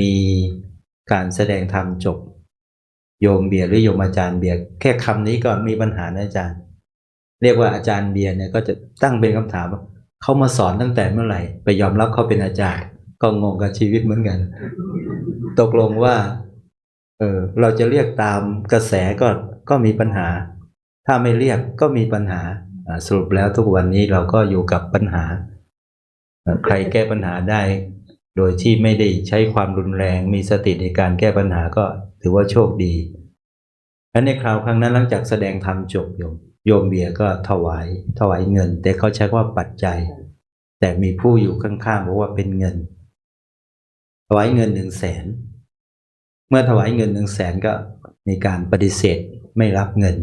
มีการแสดงธรรมจบ โยมเบียร์หรือโยมอาจารย์เบียร์แค่คำนี้ก็มีปัญหานะอาจารย์ เรียกว่าอาจารย์เบียร์เนี่ยก็จะตั้งเป็นคำถามว่าเขามาสอนตั้งแต่เมื่อไหร่ ไปยอมรับเขาเป็นอาจารย์ ก็งงกับชีวิตเหมือนกัน ตกลงว่าเออเราจะเรียกตามกระแสก็ก็มีปัญหา ถ้าไม่เรียกก็มีปัญหาสรุปแล้วทุกวันนี้เราก็อยู่กับปัญหา ใครแก้ปัญหาได้ โดยที่ไม่ได้ใช้ความรุนแรงมีสติในการแก้ปัญหาก็ถือว่าโชคดีและในคราวครั้งนั้นหลังจากแสดงธรรมจบโยมโยมเบียก็ถวายถวายเงิน แต่เขาใช้ว่าปัจจัย แต่มีผู้อยู่ข้างๆบอกว่าเป็นเงิน ถวายเงินหนึ่งแสนเมื่อถวายเงินหนึ่งแสนก็มีการปฏิเสธไม่รับเงิน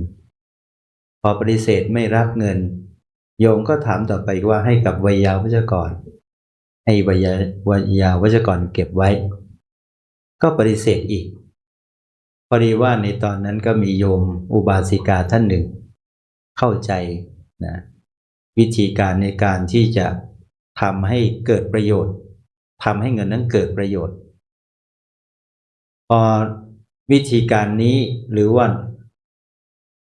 พอปฏิเสธไม่รับเงิน โยมก็ถามต่อไปว่าให้กับวัยยาวัจกร ให้วยยาวัยยาวัจกรเก็บไว้ ก็ปฏิเสธอีก พอดีว่าในตอนนั้นก็มีโยมอุบาสิกาท่านหนึ่ง เข้าใจนะวิธีการในการที่จะทำให้เกิดประโยชน์ทำให้เงินนั้นเกิดประโยชน์ พอวิธีการนี้หรือว่า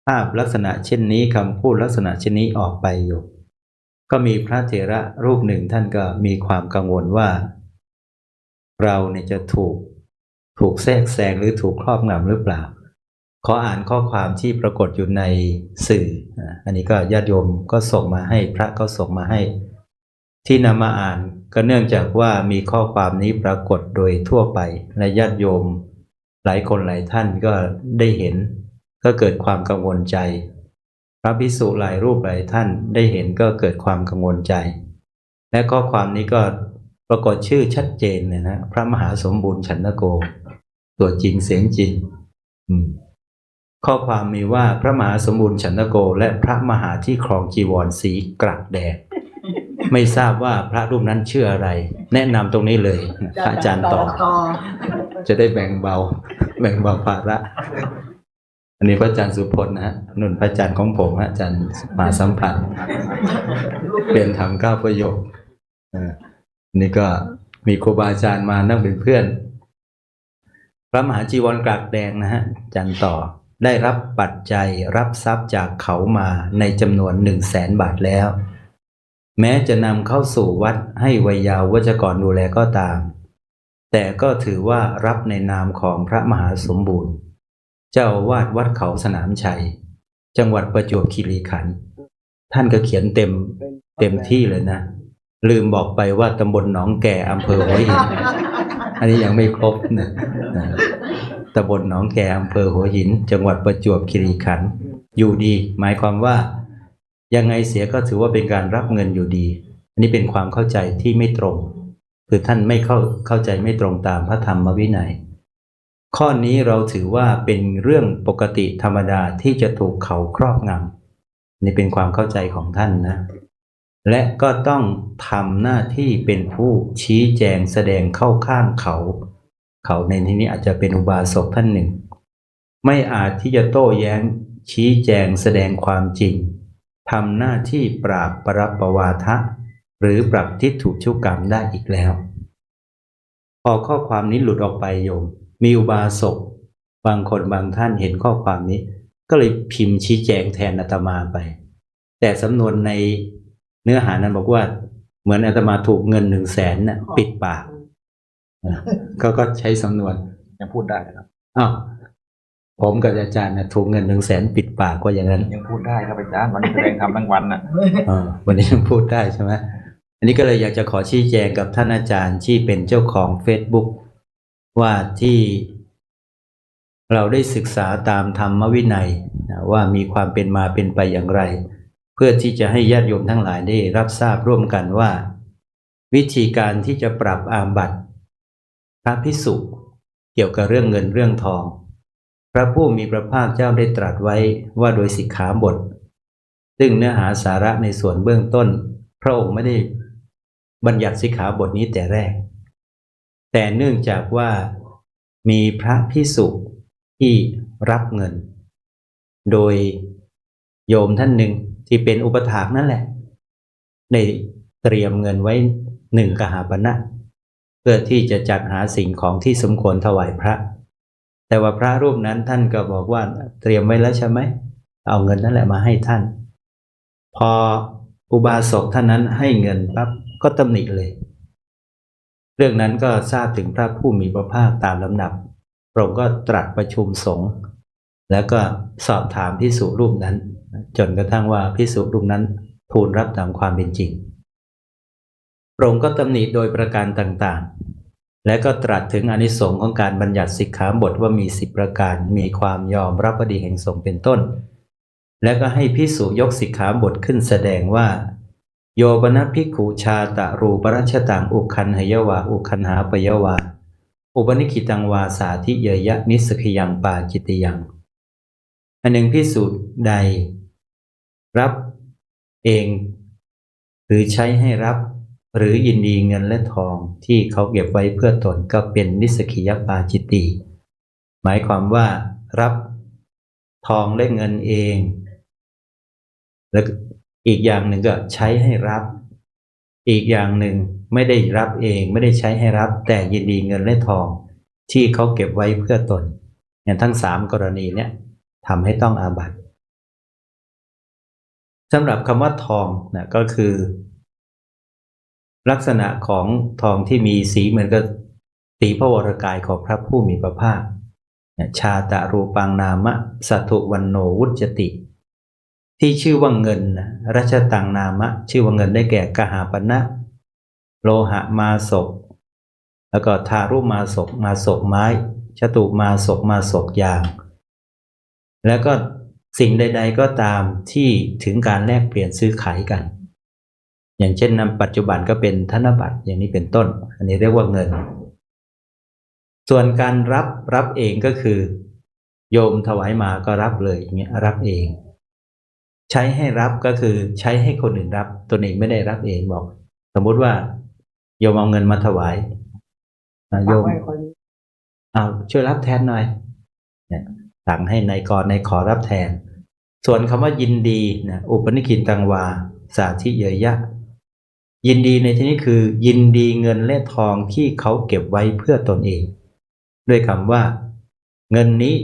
ภาพลักษณะเช่นนี้คำพูดลักษณะเช่นนี้ออกไปอยู่ ก็มีพระเถระรูปหนึ่งท่านก็มีความกังวลว่า เราเนี่ยจะถูกถูกแทรกแซงหรือถูกครอบงำหรือเปล่า ขออ่านข้อความที่ปรากฏอยู่ในสื่อ อันนี้ก็ญาติโยมก็ส่งมาให้พระก็ส่งมาให้ ที่นำมาอ่านก็เนื่องจากว่ามีข้อความนี้ปรากฏโดยทั่วไปและญาติโยม หลายคนหลายท่านก็ได้เห็น ก็เกิดความกังวลใจ พระภิกษุหลายรูปหลายท่านได้เห็นก็เกิดความกังวลใจ และข้อความนี้ก็ปรากฏชื่อชัดเจนเลยนะพระมหาสมบูรณ์ฉันทโก ตัวจริงเสียงจริงอืมข้อความมีว่าพระมหาสมบูรณ์ฉันทโก และพระมหาที่ครองจีวรสีกรักแดดไม่ทราบว่าพระรูปนั้นชื่ออะไร แนะนำตรงนี้เลยพระอาจารย์ตอบจะได้แบ่งเบา แบ่งเบาภาระ อันนี้พระอาจารย์สุพจน์นะฮะนุ่นพระอาจารย์ของผมฮะอาจารย์มาสัมพันธ์เปลี่ยนธรรมเก้าประโยคอันนี้ก็มีครูบาอาจารย์มานั่งเป็นเพื่อน พระมหาจีวรกรากแดงนะฮะอาจารย์ต่อได้รับปัจจัยรับทรัพย์จากเขามาในจำนวนหนึ่งแสนบาทแล้ว แม้จะนำเข้าสู่วัดให้วัยยาวัจกรดูแลก็ตาม แต่ก็ถือว่ารับในนามของพระมหาสมบูรณ์ เจ้าวาดวัดเขาสนามชัย จังหวัดประจวบคีรีขันธ์ท่านก็เขียนเต็มเต็มที่เลยนะ ลืมบอกไปว่าตำบลหนองแก่อำเภอหัวหิน อันนี้ยังไม่ครบนะนะตำบลหนองแก่อำเภอหัวหิน จังหวัดประจวบคีรีขันธ์อยู่ดี หมายความว่า ยังไงเสียก็ถือว่าเป็นการรับเงินอยู่ดี อันนี้เป็นความเข้าใจที่ไม่ตรง คือท่านไม่เข้าเข้าใจไม่ตรงตามพระธรรมวินัย ข้อนี้เราถือว่าเป็นเรื่องปกติธรรมดาที่จะถูกเขาครอบงำนี่เป็นความเข้าใจของท่านนะ และก็ต้องทำหน้าที่เป็นผู้ชี้แจงแสดงเข้าข้างเขา เขาในที่นี้อาจจะเป็นอุบาสกท่านหนึ่ง ไม่อาจที่จะโต้แย้งชี้แจงแสดงความจริงทำหน้าที่ปราบปรบประวาทะ หรือปรับทิฏฐุชุกรรมได้อีกแล้ว พอข้อความนี้หลุดออกไปโยม มีอุบาสกบางคนบางท่านเห็นข้อความนี้ ก็เลยพิมพ์ชี้แจงแทนอาตมาไป แต่สำนวนในเนื้อหานั้นบอกว่า เหมือนอาตมาถูกเงินหนึ่งแสนน่ะปิดปากนะเขาก็ใช้สำนวนยังพูดได้นะครับอ้าวผมกับอาจารย์นะถูกเงินหนึ่งแสนปิดปากว่าอย่างนั้น ยังพูดได้ครับอาจารย์วันนี้แสดงธรรมทั้งวันน่ะเออวันนี้ยังพูดได้ใช่ไหมอันนี้ก็เลยอยากจะขอชี้แจงกับท่านอาจารย์ที่เป็นเจ้าของ Facebook ว่าที่เราได้ศึกษาตามธรรมวินัยนะว่ามีความเป็นมาเป็นไปอย่างไร เพื่อที่จะให้ญาติโยมทั้งหลายได้รับทราบร่วมกันว่า วิธีการที่จะปรับอาบัติพระพิสุเกี่ยวกับเรื่องเงินเรื่องทอง พระผู้มีพระภาคเจ้าได้ตรัสไว้ว่าโดยสิกขาบท ซึ่งเนื้อหาสาระในส่วนเบื้องต้น พระองค์ไม่ได้บัญญัติสิกขาบทนี้แต่แรก แต่เนื่องจากว่ามีพระพิสุที่รับเงิน โดยโยมท่านหนึ่งที่เป็นอุปถากนั่นแหละ ได้เตรียมเงินไว้หนึ่งกหาปณะเพื่อพื่อที่จะจัดหาสิ่งของที่สมควรถวายพระ แต่ว่าพระรูปนั้นท่านก็บอกว่าเตรียมไว้แล้วใช่ไหม เอาเงินนั่นแหละมาให้ท่าน พออุบาสกท่านนั้นให้เงินปั๊บก็ตำหนิเลย เรื่องนั้นก็ทราบถึงพระผู้มีพระภาคตามลำดับพระองค์ก็ตรัสประชุมสงฆ์แล้วก็สอบถามพิสุรูปนั้น จนกระทั่งว่าพิสุรูปนั้นทูลรับตามความเป็นจริงพระองค์ก็ตำหนิโดยประการต่างๆ และก็ตรัสถึงอนิสงส์ของการบัญญัติสิกขาบทว่ามีสิบประการมีความยอมรับพอดีแห่งสงฆ์เป็นต้น และก็ให้พิสุยกสิกขาบทขึ้นแสดงว่า โยบนภิกขุชาตะรูปรัชตังอุคันหยวาอุคันหาปยวา อุปนิคิตังวาสาธิเยยะนิสกิยังปาจิตยัง อันหนึ่งพิสูจน์ใด รับเอง หรือใช้ให้รับ หรือยินดีเงินและทองที่เขาเก็บไว้เพื่อตนก็เป็นนิสกิยปาจิตติ หมายความว่ารับทองและเงินเอง แล้ว อีกอย่างหนึ่งก็ใช้ให้รับ อีกอย่างหนึ่งไม่ได้รับเองไม่ได้ใช้ให้รับ แต่ยินดีเงินและทอง ที่เขาเก็บไว้เพื่อตนอย่างทั้งสามกรณีเนี่ยทำให้ต้องอาบัติสำหรับคำว่าทองนะก็คือ ลักษณะของทองที่มีสีเหมือนกับสีพระวรกายของพระผู้มีพระภาคชาตะรูปังนามะสัตุวันโนวุจติ ที่ชื่อว่าเงินรัชตังนามะ ชื่อว่าเงินได้แก่กหาปณะโลหะมาศกแล้วก็ทารุมาศกมาศกไม้ชตุมาศกมาศกยาง แล้วก็สิ่งใด ๆ ก็ตามที่ถึงการแลกเปลี่ยนซื้อขายกัน อย่างเช่นนำปัจจุบันก็เป็นธนบัตรอย่างนี้เป็นต้น อันนี้เรียกว่าเงิน ส่วนการรับรับเองก็คือ โยมถวายมาก็รับเลยอย่างเงี้ยรับเอง ใช้ให้รับก็คือใช้ให้คนอื่นรับ ตนเองไม่ได้รับเองบอก สมมุติว่าโยมเอาเงินมาถวายอะโยมฝากไว้คนเอาช่วยรับแทนหน่อยเนี่ยสั่งให้นายกรนายขอรับแทน ส่วนคำว่ายินดีนะอุปนิคินตังวา สาธิเยยะ ยินดีในที่นี้คือ ยินดีเงินและทองที่เขาเก็บไว้เพื่อตนเอง ด้วยคำว่า เงินนี้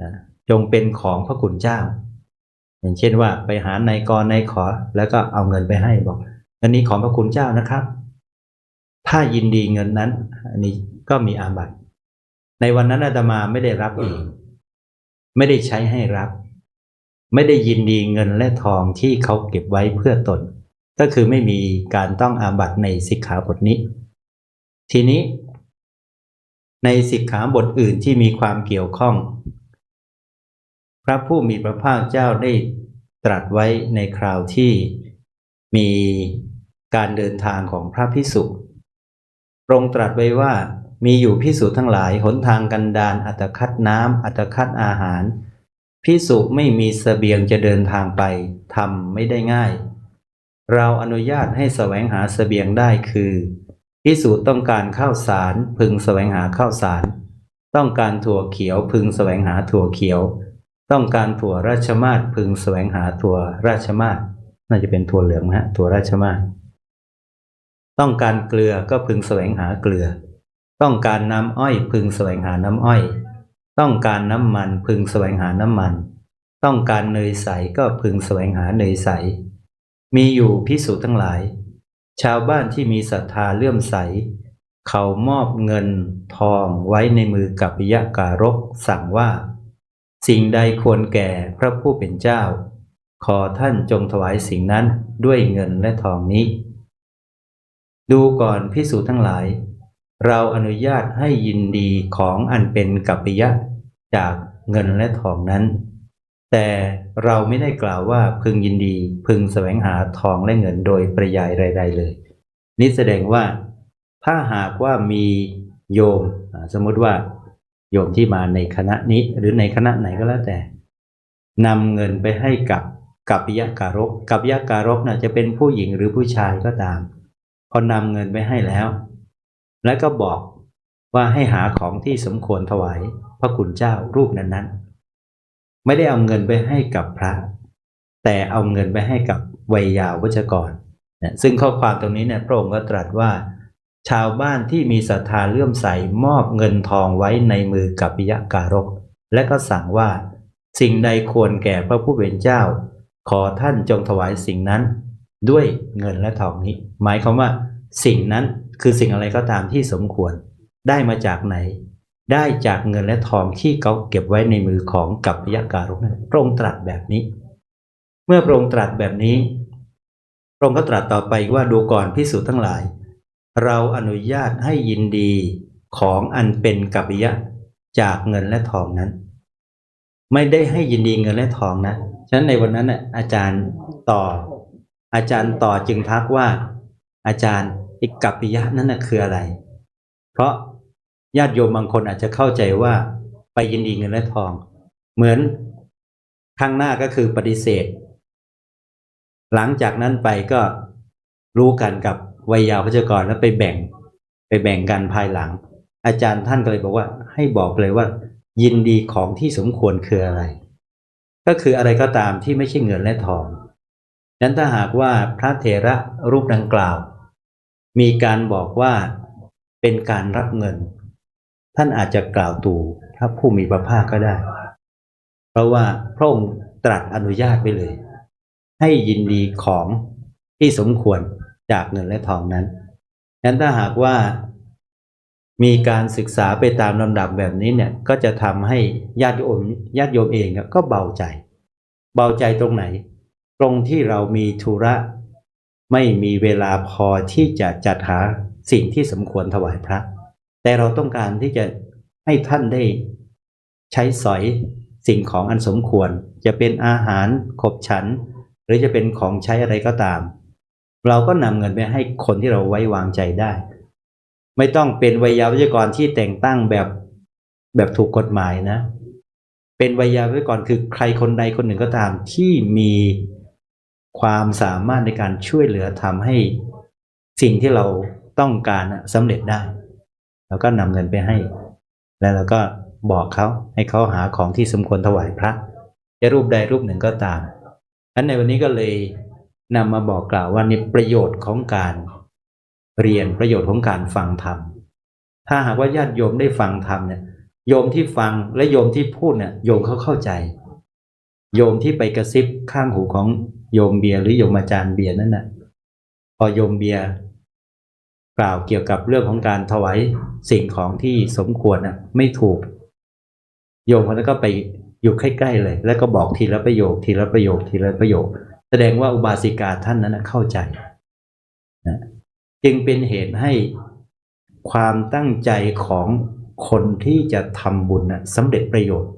นะจงเป็นของพระคุณเจ้า อย่างเช่นว่าไปหานายกรนายขอ แล้วก็เอาเงินไปให้บอกเงินนี้ของพระคุณเจ้านะครับ ถ้ายินดีเงินนั้น อันนี้ก็มีอาบัติ ในวันนั้นอาตมาไม่ได้รับเองไม่ได้ใช้ให้รับ ไม่ได้ยินดีเงินและทองที่เขาเก็บไว้เพื่อตน ก็คือไม่มีการต้องอาบัติในสิกขาบทนี้ ทีนี้ ในสิกขาบทอื่นที่มีความเกี่ยวข้อง ระผู้มีพระภาคเจ้าได้ตรัสไว้ในคราวที่มีการเดินทางของพระพิสุพระองค์ตรัสไว้ว่ามีอยู่พิสุทั้งหลายหนทางกันดารอัตคัดน้ำอัตคัดอาหารพิสุไม่มีเสบียงจะเดินทางไปทำไม่ได้ง่าย เราอนุญาตให้แสวงหาเสบียงได้คือพิสูจน์ต้องการข้าวสารพึงแสวงหาข้าวสาร ต้องการถั่วเขียวพึงแสวงหาถั่วเขียว ต้องการถั่วราชมาศพึงแสวงหาถั่วราชมาศน่าจะเป็นถั่วเหลืองนะฮะถั่วราชมาศต้องการเกลือก็พึงแสวงหาเกลือ ต้องการน้ำอ้อยพึงแสวงหาน้ำอ้อย ต้องการน้ำมันพึงแสวงหาน้ำมัน ต้องการเนยใสก็พึงแสวงหาเนยใส มีอยู่พิสูจน์ทั้งหลาย ชาวบ้านที่มีศรัทธาเลื่อมใส เขามอบเงินทองไว้ในมือกับปิยะการกสั่งว่า สิ่งใดควรแก่พระผู้เป็นเจ้า ขอท่านจงถวายสิ่งนั้นด้วยเงินและทองนี้ ดูก่อนพิสูจน์ทั้งหลาย เราอนุญาตให้ยินดีของอันเป็นกัปปิยะจากเงินและทองนั้น แต่เราไม่ได้กล่าวว่าพึงยินดีพึงแสวงหาทองและเงินโดยประยายใด ๆ เลย นี่แสดงว่า ถ้าหากว่ามีโยมสมมติว่า โยมที่มาในคณะนี้ หรือในคณะไหนก็แล้วแต่นำเงินไปให้กับกัปปิยะการกกัปปิยะการกน่ะจะเป็นผู้หญิงหรือผู้ชายก็ตาม พอนำเงินไปให้แล้ว แล้วก็บอกว่าให้หาของที่สมควรถวายพระคุณเจ้ารูปนั้นๆ ไม่ได้เอาเงินไปให้กับพระ แต่เอาเงินไปให้กับวัยยาวัจกรนะซึ่งข้อความตรงนี้เนี่ยพระองค์ก็ตรัสว่า ชาวบ้านที่มีศรัทธาเลื่อมใสมอบเงินทองไว้ในมือกับปิยะการก และก็สั่งว่า สิ่งใดควรแก่พระผู้เป็นเจ้า ขอท่านจงถวายสิ่งนั้น ด้วยเงินและทองนี้ หมายความว่า สิ่งนั้นคือสิ่งอะไรก็ตามที่สมควร ได้มาจากไหน ได้จากเงินและทองที่เขาเก็บไว้ในมือของกัปปิยะการกนั่นพระองค์ตรัสแบบนี้ เมื่อพระองค์ตรัสแบบนี้พระองค์ก็ตรัสต่อไปว่าดูก่อนพิสูจน์ทั้งหลาย เราอนุญาตให้ยินดีของอันเป็นกัปปิยะจากเงินและทองนั้น ไม่ได้ให้ยินดีเงินและทองนะฉะนั้นในวันนั้นน่ะอาจารย์ต่อ อาจารย์ต่อจึงทักว่า อาจารย์อ้กัปปิยะนั้นน่ะคืออะไร เพราะญาติโยมบางคนอาจจะเข้าใจว่าไปยินดีเงินและทอง เหมือนข้างหน้าก็คือปฏิเสธ หลังจากนั้นไปก็รู้กันกับ วัยยาวัจกรแล้วไปแบ่งไปแบ่งกันภายหลัง อาจารย์ท่านก็เลยบอกว่า ให้บอกเลยว่า ยินดีของที่สมควรคืออะไร ก็คืออะไรก็ตามที่ไม่ใช่เงินและทองนั้นถ้าหากว่าพระเถระรูปดังกล่าว มีการบอกว่าเป็นการรับเงิน ท่านอาจจะกล่าวตู่พระผู้มีพระภาคก็ได้ เพราะว่าพระองค์ตรัสอนุญาตไว้เลย ให้ยินดีของที่สมควร จากเงินและทองนั้นนั้นถ้าหากว่ามีการศึกษาไปตามลำดับแบบนี้เนี่ยก็จะทำให้ญาติโยมญาติโยมเองก็เบาใจ เบาใจตรงไหน ตรงที่เรามีธุระ ไม่มีเวลาพอที่จะจัดหาสิ่งที่สมควรถวายพระ แต่เราต้องการที่จะให้ท่านได้ใช้สอยสิ่งของอันสมควร จะเป็นอาหารขบฉัน หรือจะเป็นของใช้อะไรก็ตาม เราก็นำเงินไปให้คนที่เราไว้วางใจได้ ไม่ต้องเป็นวิยาวิจกรที่แต่งตั้งแบบแบบถูกกฎหมายนะ เป็นวิยาวิจกรคือใครคนใดคนหนึ่งก็ตามที่มีความสามารถในการช่วยเหลือทำให้สิ่งที่เราต้องการน่ะสำเร็จได้ แล้วก็นำเงินไปให้ แล้วเราก็บอกเขาให้เขาหาของที่สมควรถวายพระจะรูปใดรูปหนึ่งก็ตามอันในวันนี้ก็เลย นำมาบอกกล่าวว่าในประโยชน์ของการเรียนประโยชน์ของการฟังธรรม ถ้าหากว่าญาติโยมได้ฟังธรรมเนี่ยโยมที่ฟังและโยมที่พูดเนี่ยโยมเขาเข้าใจ โยมที่ไปกระซิบข้างหูของโยมเบียร์หรือโยมอาจารย์เบียร์นั่นน่ะพอโยมเบียร์กล่าวเกี่ยวกับเรื่องของการถวายสิ่งของที่สมควรน่ะไม่ถูก โยมคนนั้นก็ไปอยู่ใกล้ๆเลย แล้วก็บอกทีละประโยคทีละประโยคทีละประโยค แสดงว่าอุบาสิกาท่านนั้นเข้าใจนะจึงเป็นเหตุให้ความตั้งใจของคนที่จะทำบุญนะสำเร็จประโยชน์